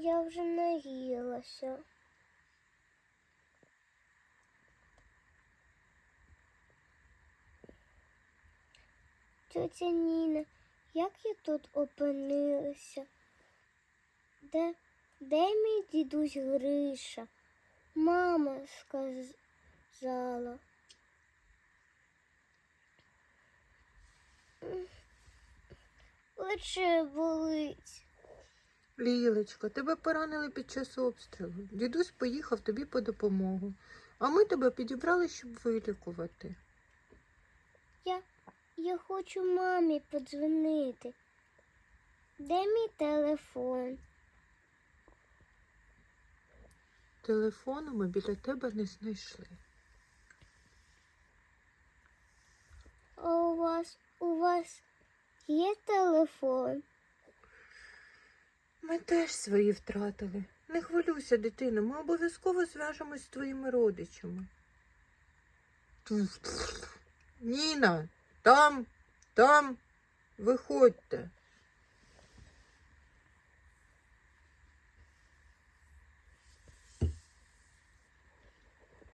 Я вже наїлася. Тетя Ніна, як я тут опинилася? Де, де мій дідусь Гриша? Мама сказала. Плече болить. Лілечко, тебе поранили під час обстрілу. Дідусь поїхав тобі по допомогу, а ми тебе підібрали, щоб вилікувати. Я, я хочу мамі подзвонити. Де мій телефон? Телефону ми біля тебе не знайшли. А у вас у вас є телефон? Ми теж свої втратили. Не хвилюйся, дитино, ми обов'язково зв'яжемось з твоїми родичами. Ніна, там, там, виходьте.